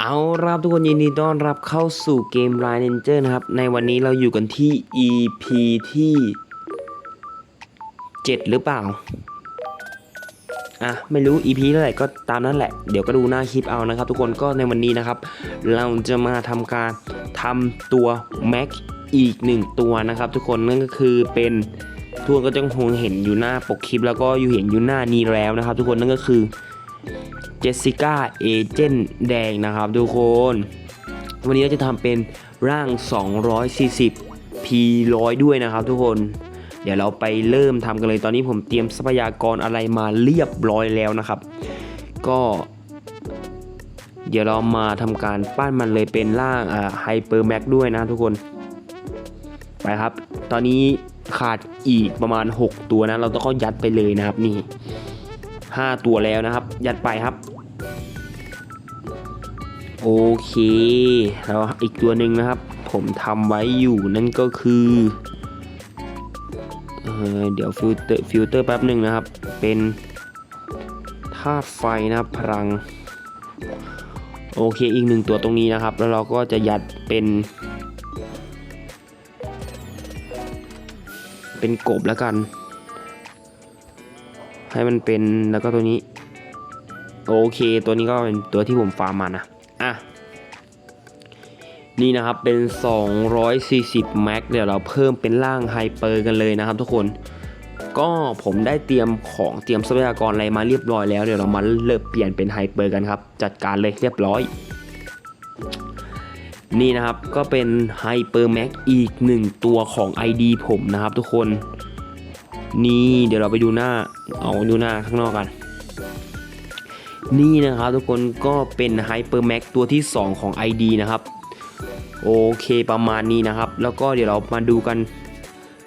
เอารับทุกคนยินดีต้อนรับเข้าสู่เกม Line Ranger นะครับ ในวันนี้เราอยู่กันที่ EP ที่ 7 หรือเปล่า อะ ไม่รู้ EP เท่าไหร่ก็ตามนั้นแหละ เดี๋ยวก็ดูหน้าคลิปเอานะครับ ทุกคนก็ในวันนี้นะครับ เราจะมาทำการทำตัว Mac อีกหนึ่งตัวนะครับ ทุกคนนั่นก็คือเป็นทุกคนก็จะคงเห็นอยู่หน้าปกคลิป แล้วก็อยู่เห็นอยู่หน้านี้แล้วนะครับ ทุกคนนั่นก็คือ จสสิก้าเอเจนแดงนะครับทุกคน วันนี้เราจะทำเป็นร่าง 240 P100 ด้วยนะครับทุกคน เดี๋ยวเราไปเริ่มทำกันเลยตอนนี้ผมเตรียมทรัพยากรอะไรมาเรียบร้อยแล้วนะครับ ก็ เดี๋ยวเรามาทำการปั้นมันเลยเป็นร่างอ่าไฮเปอร์แม็กด้วยนะทุกคน ไปครับ ตอนนี้ขาดอีกประมาณ 6 ตัวนะ เราต้องเข้ายัดไปเลยนะครับนี่ 5 ตัวแล้วนะครับ ยัดไปครับ โอเค แล้วอีกตัวหนึ่งนะครับ ผมทำไว้อยู่นั่นก็คือเออเดี๋ยวฟิลเตอร์ฟิลเตอร์แป๊บหนึ่งนะครับ เป็นธาตุไฟนะครับพลัง โอเคอีกหนึ่งตัวตรงนี้นะครับ แล้วเราก็จะยัดเป็น เป็นกบแล้วกัน ให้มันเป็นแล้วก็ตัวนี้ โอเค ตัวนี้ก็เป็นตัวที่ผมฟาร์มมานะ อะ นี่นะครับเป็น 240 แม็กเดี๋ยวเราเพิ่มเป็นร่างไฮเปอร์กันเลยนะครับทุกคนก็ผมได้เตรียมของเตรียมทรัพยากรอะไรมาเรียบร้อยแล้วเดี๋ยวเรามาเริ่มเปลี่ยนเป็นไฮเปอร์กันครับ จัดการเลยเรียบร้อย นี่นะครับก็เป็นไฮเปอร์แม็กอีกหนึ่งตัวของ ID ผมนะครับทุกคน นี่เดี๋ยวเราไปดูหน้าเอาดูหน้าข้างนอกกัน นี่นะครับทุกคนก็เป็น Hyper Max ตัวที่ 2 ของ ID นะครับ โอเคประมาณนี้นะครับ แล้วก็เดี๋ยวเรามาดูกัน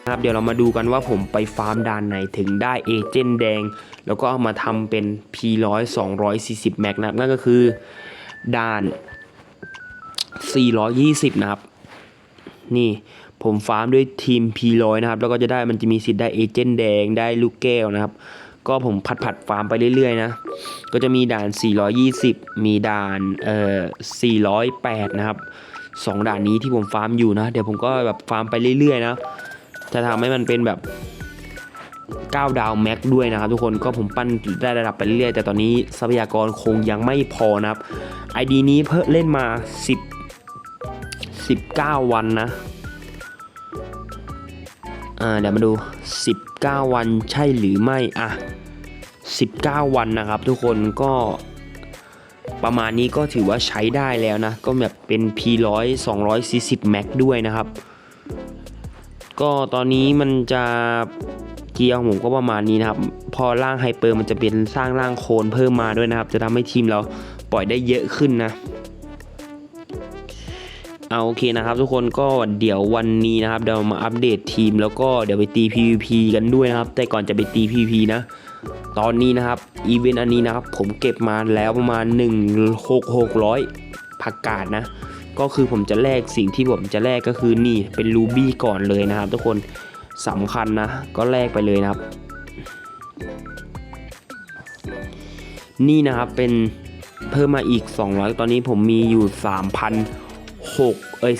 นะครับเดี๋ยวเรามาดูกันว่าผมไปฟาร์มด่านไหนถึงได้เอเจนต์แดง แล้วก็เอามาทำเป็น P100 240 Max นะครับนั่นก็คือด่าน 420 นะครับ นี่ ผมฟาร์มด้วยทีม P100 นะครับ แล้วก็จะได้มันจะมีสิทธิ์ได้เอเจนต์แดงได้ลูกแก้วนะครับ ก็ผมผัดผัดฟาร์มไปเรื่อยๆนะ ก็จะมีด่าน 420 มีด่านเอ่อ408 นะครับสองด่านนี้ที่ผมฟาร์มอยู่นะ เดี๋ยวผมก็แบบฟาร์มไปเรื่อยๆนะ จะทำให้มันเป็นแบบ9ดาวแม็กด้วยนะครับทุกคนก็ผมปั้นได้ระดับไปเรื่อยแต่ตอนนี้ทรัพยากรคงยังไม่พอนะครับ ID นี้เพิ่งเล่นมา 10 19 วันนะ เดี๋ยวมาดู 19 วันใช่หรือไม่ อะ 19 วันนะครับทุกคนก็ประมาณนี้ก็ถือว่าใช้ได้แล้วนะ ก็แบบเป็น P100 240 Max ด้วยนะครับ ก็ตอนนี้มันจะเกียร์ของผมก็ประมาณนี้นะครับ พอร่างไฮเปอร์มันจะเป็นสร้างร่างโคลนเพิ่มมาด้วยนะครับ จะทำให้ทีมเราปล่อยได้เยอะขึ้นนะ เอาโอเคนะครับทุกคนก็เดี๋ยววันนี้นะครับเดี๋ยวมาอัปเดตทีม แล้วก็เดี๋ยวไปตี PVP กันด้วยนะครับ แต่ก่อนจะไปตี PVP นะตอนนี้นะครับอีเวนต์อันนี้นะครับผมเก็บมาแล้วประมาณ 1 6 600ผักกาดนะ ก็คือผมจะแลกสิ่งที่ผมจะแลกก็คือนี่เป็นรูบี้ก่อนเลยนะครับ ทุกคนสำคัญนะ ก็แลกไปเลยนะครับ นี่นะครับเป็นเพิ่มมาอีก 200 ตอนนี้ผมมีอยู่ 3,006เอ้ย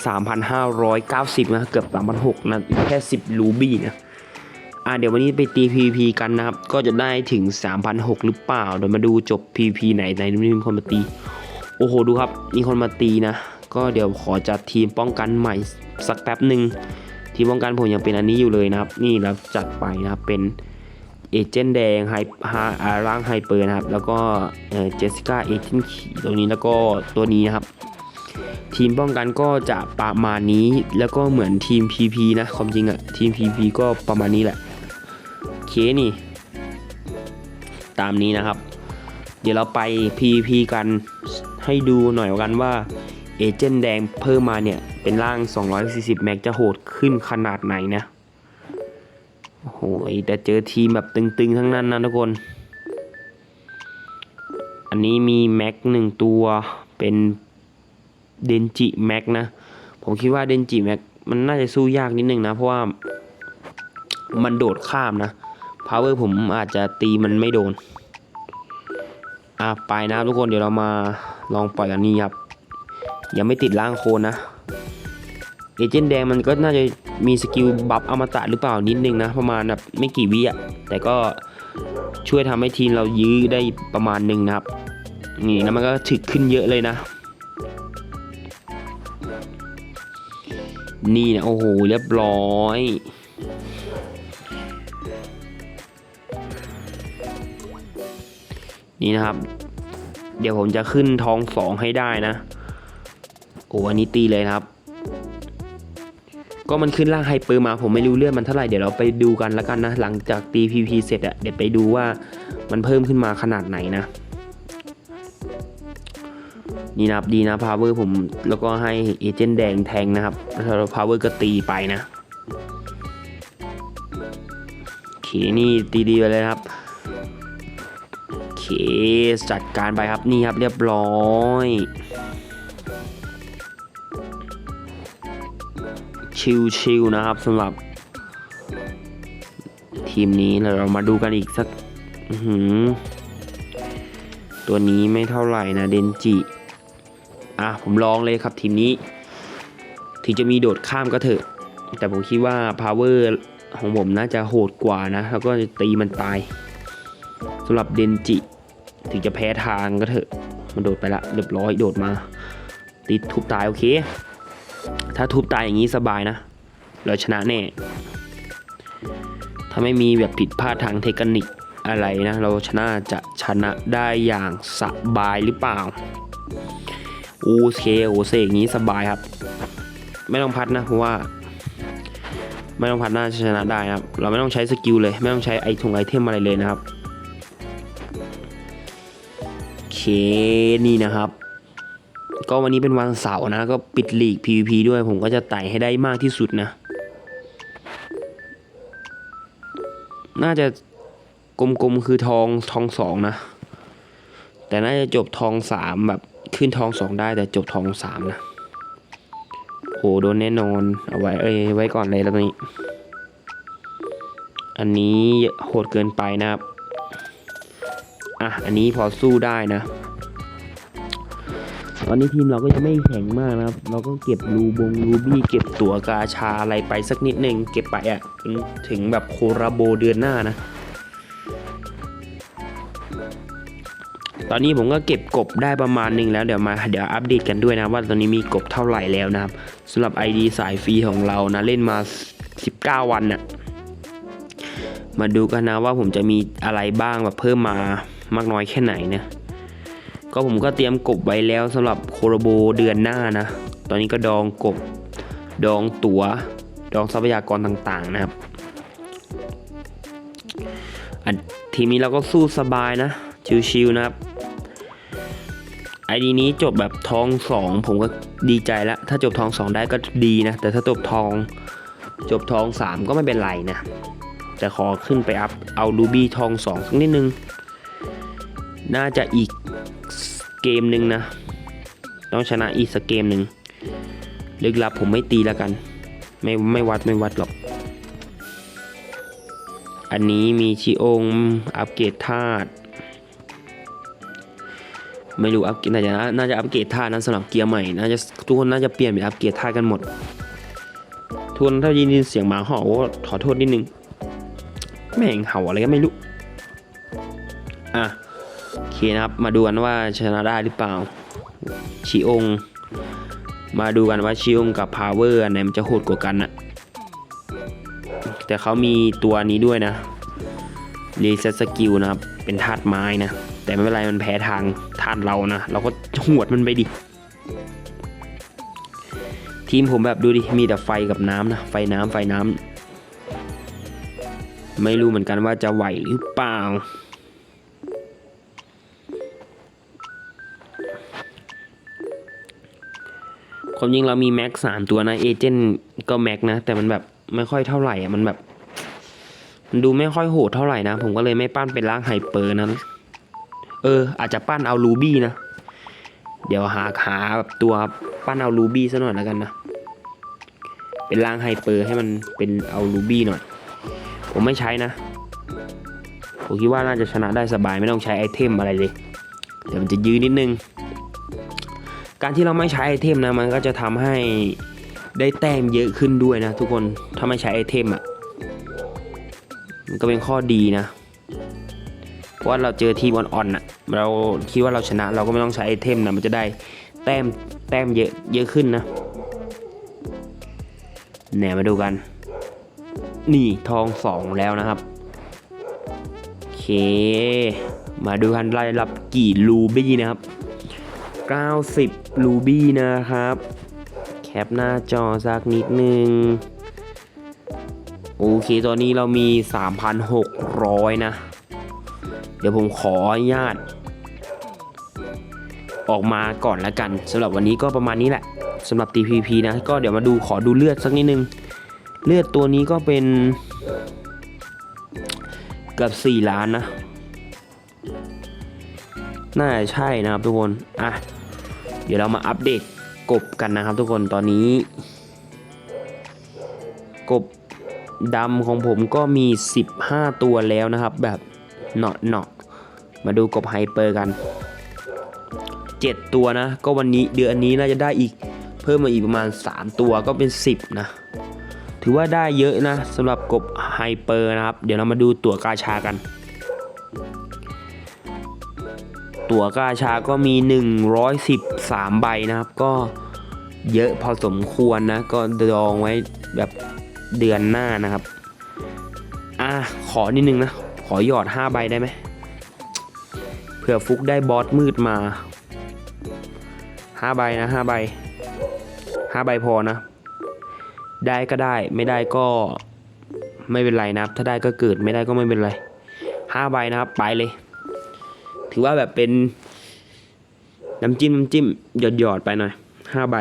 3,590 นะเกือบ3,600นะแค่ 10 รูบี้นะอ่าเดี๋ยววันนี้ไปตี PVP กันนะครับ ก็จะได้ถึง 3,600 หรือเปล่า เดี๋ยวมาดูจบ PVP ไหนไหนมีคนมาตี โอ้โห ดูครับมีคนมาตีนะ ก็เดี๋ยวขอจัดทีมป้องกันใหม่สักแป๊บหนึ่งทีมป้องกันผมยังเป็นอันนี้อยู่เลยนะครับ นี่เราจัดไปนะครับเป็นเอเจนต์แดงไฮฮาร่างไฮเปอร์นะครับ แล้วก็เจสสิก้าเอเจนต์ขี่ตรงนี้แล้วก็ตัวนี้นะครับ ทีมป้องกันก็จะประมาณนี้ แล้วก็เหมือนทีม PP นะความจริงอะทีม PP ก็ประมาณนี้แหละเคนี่ ตามนี้นะครับ เดี๋ยวเราไป PP กันให้ดูหน่อยกันว่าเอเจนต์แดงเพิ่มมาเนี่ย เป็นร่าง 240 แม็กจะโหดขึ้นขนาดไหนนะโอ้โหแต่เจอทีมแบบตึงๆ ทั้งนั้นนะทุกคน อันนี้มีแม็กหนึ่งตัวเป็น เดนจิแม็กนะ ผมคิดว่าเดนจิแม็กมันน่าจะสู้ยากนิดนึงนะ เพราะว่ามันโดดข้ามนะพาวเวอร์ผมอาจจะตีมันไม่โดน อะไปนะทุกคนเดี๋ยวเรามาลองปล่อยกันนี่ครับ ยังไม่ติดล่างโคนนะ เอเจนต์แดงมันก็น่าจะมีสกิลบัฟอมตะหรือเปล่านิดนึงนะ ประมาณแบบไม่กี่วิอะแต่ก็ช่วยทำให้ทีมเรายื้อได้ประมาณหนึ่งนะครับ นี่นะมันก็ถึกขึ้นเยอะเลยนะ นี่นะโอ้โหเรียบร้อยนี่นะครับ เดี๋ยวผมจะขึ้นทองสองให้ได้นะ โอ้อันนี้ตีเลยนะครับ ก็มันขึ้นร่างไฮเปอร์มาผมไม่รู้เลือดมันเท่าไหร่เดี๋ยวเราไปดูกันแล้วกันนะ หลังจากตี PVP เสร็จอะเดี๋ยวไปดูว่ามันเพิ่มขึ้นมาขนาดไหนนะ นี่นะครับดีนะพาวเวอร์ผมแล้วก็ให้เอเจนต์แดงแทงนะครับแล้วพาวเวอร์ก็ตีไปนะโอเคนี่ตีดีไปเลยครับโอเคจัดการไปครับนี่ครับเรียบร้อยชิลๆนะครับสำหรับ ทีมนี้เรามาดูกันอีกสักตัวนี้ไม่เท่าไหร่นะเดนจิ อะผมลองเลยครับทีมนี้ ถึงจะมีโดดข้ามก็เถอะ แต่ผมคิดว่า power ของผมน่าจะโหดกว่านะ แล้วก็ตีมันตายสำหรับเดนจิ ถึงจะแพ้ทางก็เถอะ มันโดดไปละเรียบร้อยโดดมา ติดทุบตายโอเค ถ้าทุบตายอย่างนี้สบายนะ เราชนะแน่ ถ้าไม่มีแบบผิดพลาดทางเทคนิคอะไรนะ เราชนะจะชนะได้อย่างสบายหรือเปล่า โอเคโอเซอย่างนี้สบายครับ ไม่ต้องพัดนะเพราะว่า ไม่ต้องพัดน่าจะชนะได้นะครับ เราไม่ต้องใช้สกิลเลย ไม่ต้องใช้ไอทงไอเทมอะไรเลยนะครับโอเคนี่นะครับ ก็วันนี้เป็นวันเสาร์นะก็ปิดลีก PVP ด้วยผมก็จะไต่ให้ได้มากที่สุดนะ น่าจะกลมๆคือทองทองสองนะ แต่น่าจะจบทองสามแบบขึ้นทองสองได้แต่จบทองสามนะโหโดนแน่นอนเอาไว้เอ้ยไว้ก่อนเลยแล้วนี้ อันนี้โหดเกินไปนะครับอะอันนี้พอสู้ได้นะตอนนี้ทีมเราก็จะไม่แข็งมากนะครับ เราก็เก็บรูบงรูบี้เก็บตั๋วกาชาอะไรไปสักนิดหนึ่งเก็บไปอะ่ะถึงถึงแบบโคราโบเดือนหน้านะ ตอนนี้ผมก็เก็บกบได้ประมาณหนึ่งแล้วเดี๋ยวมาเดี๋ยวอัปเดตกันด้วยนะว่าตอนนี้มีกบเท่าไหร่แล้วนะครับสำหรับ ID สายฟรีของเรานะเล่นมา 19 วันน่ะมาดูกันนะว่าผมจะมีอะไรบ้างแบบเพิ่มมามากน้อยแค่ไหนนะก็ผมก็เตรียมกบไว้แล้วสำหรับโคโรโบเดือนหน้านะ ตอนนี้ก็ดองกบ ดองตัว๋ว ดองทรัพยากรต่างๆนะครับทีมนี้เราก็สู้สบายนะ ชิวๆนะครับ ไอดีนี้จบแบบทองสองผมก็ดีใจล้วถ้าจบทองสองได้ก็ดีนะ แต่ถ้าจบทอง จบทองสามก็ไม่เป็นไรนะ แต่ขอขึ้นไปอัพเอารูบี้ทองสองสักนิดนึง น่าจะอีกเกมหนึ่งนะ ต้องชนะอีกสักเกมหนึ่งลึกลับผมไม่ตีแล้วกัน ไม่ไม่วัดไม่วัดหรอก อันนี้มีชิองอัปเกรดธาตุ ไม่รู้อัปเกรดน่าจะน่าจะอัปเกรดธาตุนั้นสำหรับเกียร์ใหม่น่าจะทุกคนน่าจะเปลี่ยนเป็นอัปเกรดธาตุกันหมดทุกคนถ้ายินเสียงหมาเห่าก็ขอโทษนิดนึงแม่งเห่าอะไรก็ไม่รู้อะโอเคนะครับมาดูกันว่าชนะได้หรือเปล่าชิองมาดูกันว่าชิองกับพาวเวอร์ไหนมันจะโหดกว่ากันอะแต่เขามีตัวนี้ด้วยนะรีเซ็ตสกิลนะครับ เป็นธาตุไม้นะ แต่ไม่เป็นไรมันแพ้ทางธาตุเรานะ เราก็หวดมันไปดิ ทีมผมแบบดูดิ มีแต่ไฟกับน้ำนะ ไฟน้ำไฟน้ำ ไม่รู้เหมือนกันว่าจะไหวหรือเปล่า ความจริงเรามีแม็กสามตัวนะ เอเจนต์ก็แม็กนะ แต่มันแบบไม่ค่อยเท่าไหร่อะ มันแบบ มันดูไม่ค่อยโหดเท่าไหร่นะ ผมก็เลยไม่ปั้นเป็นร่างไฮเปอร์นะ เออ อาจจะปั้นเอารูบี้นะ เดี๋ยวหาหาแบบตัวปั้นเอารูบี้ซะหน่อยแล้วกันนะ เป็นร่างไฮเปอร์ให้มันเป็นเอารูบี้หน่อย ผมไม่ใช้นะ ผมคิดว่าน่าจะชนะได้สบายไม่ต้องใช้ไอเทมอะไรเลยแต่มันจะยื้อนิดนึง การที่เราไม่ใช้ไอเทมนะ มันก็จะทำให้ได้แต้มเยอะขึ้นด้วยนะ ทุกคน ถ้าไม่ใช้ไอเทมอะ มันก็เป็นข้อดีนะ เพราะว่าเราเจอทีมอ่อนๆอะเราคิดว่าเราชนะเราก็ไม่ต้องใช้ไอเทมนะมันจะได้แต้มแต้มเยอะเยอะขึ้นนะแหนมาดูกัน นี่ทองสองแล้วนะครับ โอเค มาดูกันรายรับกี่รูบี้นะครับ 90รูบี้นะครับ แคปหน้าจอสักนิดนึง โอเค ตอนนี้เรามี 3,600 นะ เดี๋ยวผมขออนุญาต ออกมาก่อนละกันสำหรับวันนี้ก็ประมาณนี้แหละสำหรับ TPP นะ ก็เดี๋ยวมาดูขอดูเลือดสักนิดนึง เลือดตัวนี้ก็เป็นเกือบ4ล้านนะ น่าจะใช่นะครับทุกคน อะ เดี๋ยวเรามาอัปเดตกบกันนะครับทุกคนตอนนี้ กบดำของผมก็มี 15 ตัวแล้วนะครับแบบ เนาะเนาะมาดูกบไฮเปอร์กัน 7 ตัวนะ ก็วันนี้เดือนนี้น่าจะได้อีกเพิ่มมาอีกประมาณ 3 ตัวก็เป็น 10 นะ ถือว่าได้เยอะนะสำหรับกบไฮเปอร์นะครับ เดี๋ยวเรามาดูตัวกาชากัน ตัวกาชาก็มี 113 ใบนะครับ ก็เยอะพอสมควรนะ ก็ดองไว้แบบเดือนหน้านะครับ อะ ขอนิดนึงนะ ขอหยอด 5 ใบได้ไหมเผื่อฟุกได้บอสมืดมา 5 ใบนะ 5 ใบ 5 ใบพอนะ ได้ก็ได้ไม่ได้ก็ไม่เป็นไรนะครับ ถ้าได้ก็เกิดไม่ได้ก็ไม่เป็นไร 5 ใบนะครับไปเลย ถือว่าแบบเป็นน้ำจิ้มน้ำจิ้มหยอดหยอดไปหน่อยห้าใบ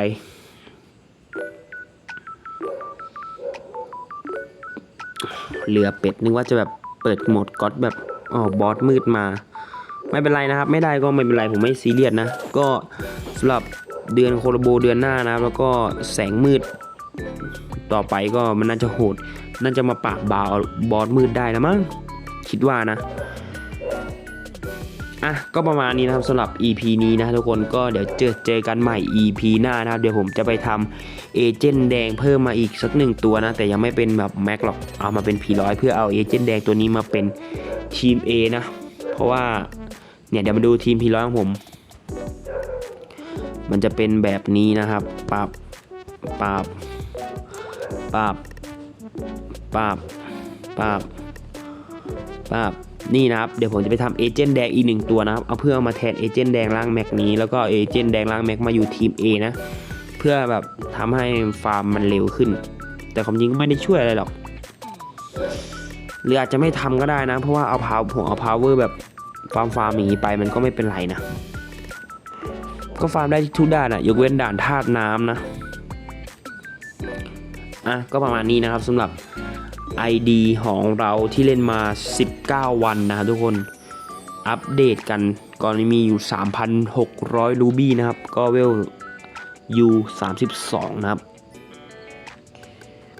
เหลือเป็ดนึกว่าจะแบบ เปิดโหมดก๊อตแบบอ๋อบอสมืดมา ไม่เป็นไรนะครับ ไม่ได้ก็ไม่เป็นไรผมไม่ซีเรียสนะ ก็สำหรับเดือนโคโลโบเดือนหน้านะครับ แล้วก็แสงมืด ต่อไปก็มันน่าจะโหด น่าจะมาปราบบาวบอสมืดได้แล้วมั้งคิดว่านะ อะก็ประมาณนี้นะครับสำหรับ EP นี้นะทุกคนก็เดี๋ยวเจอเจอกันใหม่ EP หน้านะครับเดี๋ยวผมจะไปทำเอเจนต์แดงเพิ่มมาอีกสักหนึ่งตัวนะ แต่ยังไม่เป็นแบบแม็กหรอกเอามาเป็น P100 เพื่อเอาเอเจนต์แดงตัวนี้มาเป็นทีม A นะ เพราะว่าเนี่ยเดี๋ยวมาดูทีม P100 ของผม มันจะเป็นแบบนี้นะครับปรับปรับปรับปรับปับปับ นี่นะครับเดี๋ยวผมจะไปทำเอเจนต์แดงอีกหนึ่งตัวนะครับเอาเพื่อามาแทนเอเจนต์แดงล่างแม็กนี้แล้วก็เอเจนต์แดงล่างแม็กมาอยู่ทีม A นะ เพื่อแบบทำให้ฟาร์มมันเร็วขึ้น แต่ความจริงก็ไม่ได้ช่วยอะไรหรอกหรืออาจจะไม่ทำก็ได้นะ เพราะว่าเอาพาวผมเอาพาวเวอร์แบบฟาร์มฟาร์มอย่างนี้ไปมันก็ไม่เป็นไรนะ ก็ฟาร์มได้ทุกด้านอะยกเว้นด่านธาตุน้ำนะอะก็ประมาณนี้นะครับสำหรับ ID ของเราที่เล่นมา 19 วันนะครับทุกคนอัปเดตกันก่อนมีอยู่ 3,600 รูบี้นะครับ ก็เวลยู32 นะครับ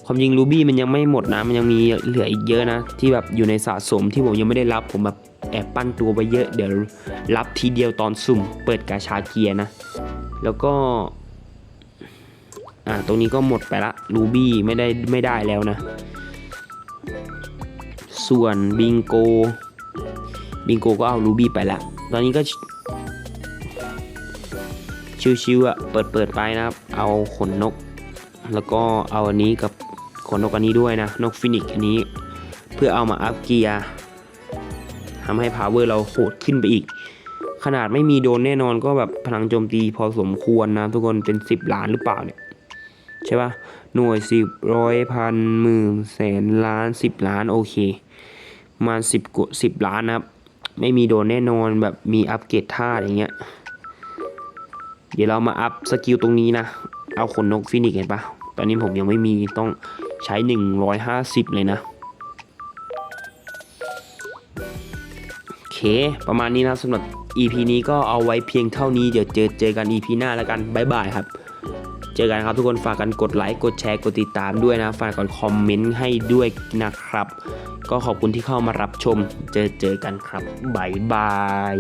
ความจริงรูบี้มันยังไม่หมดนะ มันยังมีเหลืออีกเยอะนะ ที่แบบอยู่ในสะสมที่ผมยังไม่ได้รับผมแบบแอบปั้นตัวไปเยอะ เดี๋ยวรับทีเดียวตอนสุ่ม เปิดกาชาเกียร์นะ แล้วก็ อ่า ตรงนี้ก็หมดไปละรูบี้ไม่ได้ไม่ได้แล้วนะ ส่วนบิงโกบิงโกก็เอารูบี้ไปละตอนนี้ก็ ชิวๆอะเปิดเปิดไปนะครับ เอาขนนก แล้วก็เอาอันนี้กับขนนกอันนี้ด้วยนะ นกฟินิกซ์อันนี้ เพื่อเอามาอัพเกียร์ทำให้พาวเวอร์เราโหดขึ้นไปอีก ขนาดไม่มีโดนแน่นอนก็แบบพลังโจมตีพอสมควรนะ ทุกคนเป็น 10 ล้านหรือเปล่าเนี่ยใช่ปะหน่วยสิบร้อยพันหมื่นแสนล้านสิบล้านโอเค มาสิบกว่าสิบล้านนะครับ ไม่มีโดนแน่นอนแบบมีอัปเกรดท่าอย่างเงี้ย เดี๋ยวเรามาอัพสกิลตรงนี้นะ เอาขนนกฟินิกซ์เห็นปะตอนนี้ผมยังไม่มีต้องใช้ 150 เลยนะโอเค ประมาณนี้นะสำหรับ EP นี้ก็เอาไว้เพียงเท่านี้เดี๋ยวเจอเจอกัน EP หน้าแล้วกันบ๊ายบายครับเจอกันครับทุกคนฝากกันกดไลค์ กดแชร์ กดติดตามด้วยนะ ฝากกดคอมเมนต์ให้ด้วยนะครับ ก็ขอบคุณที่เข้ามารับชม เจอเจอกันครับ บ๊ายบาย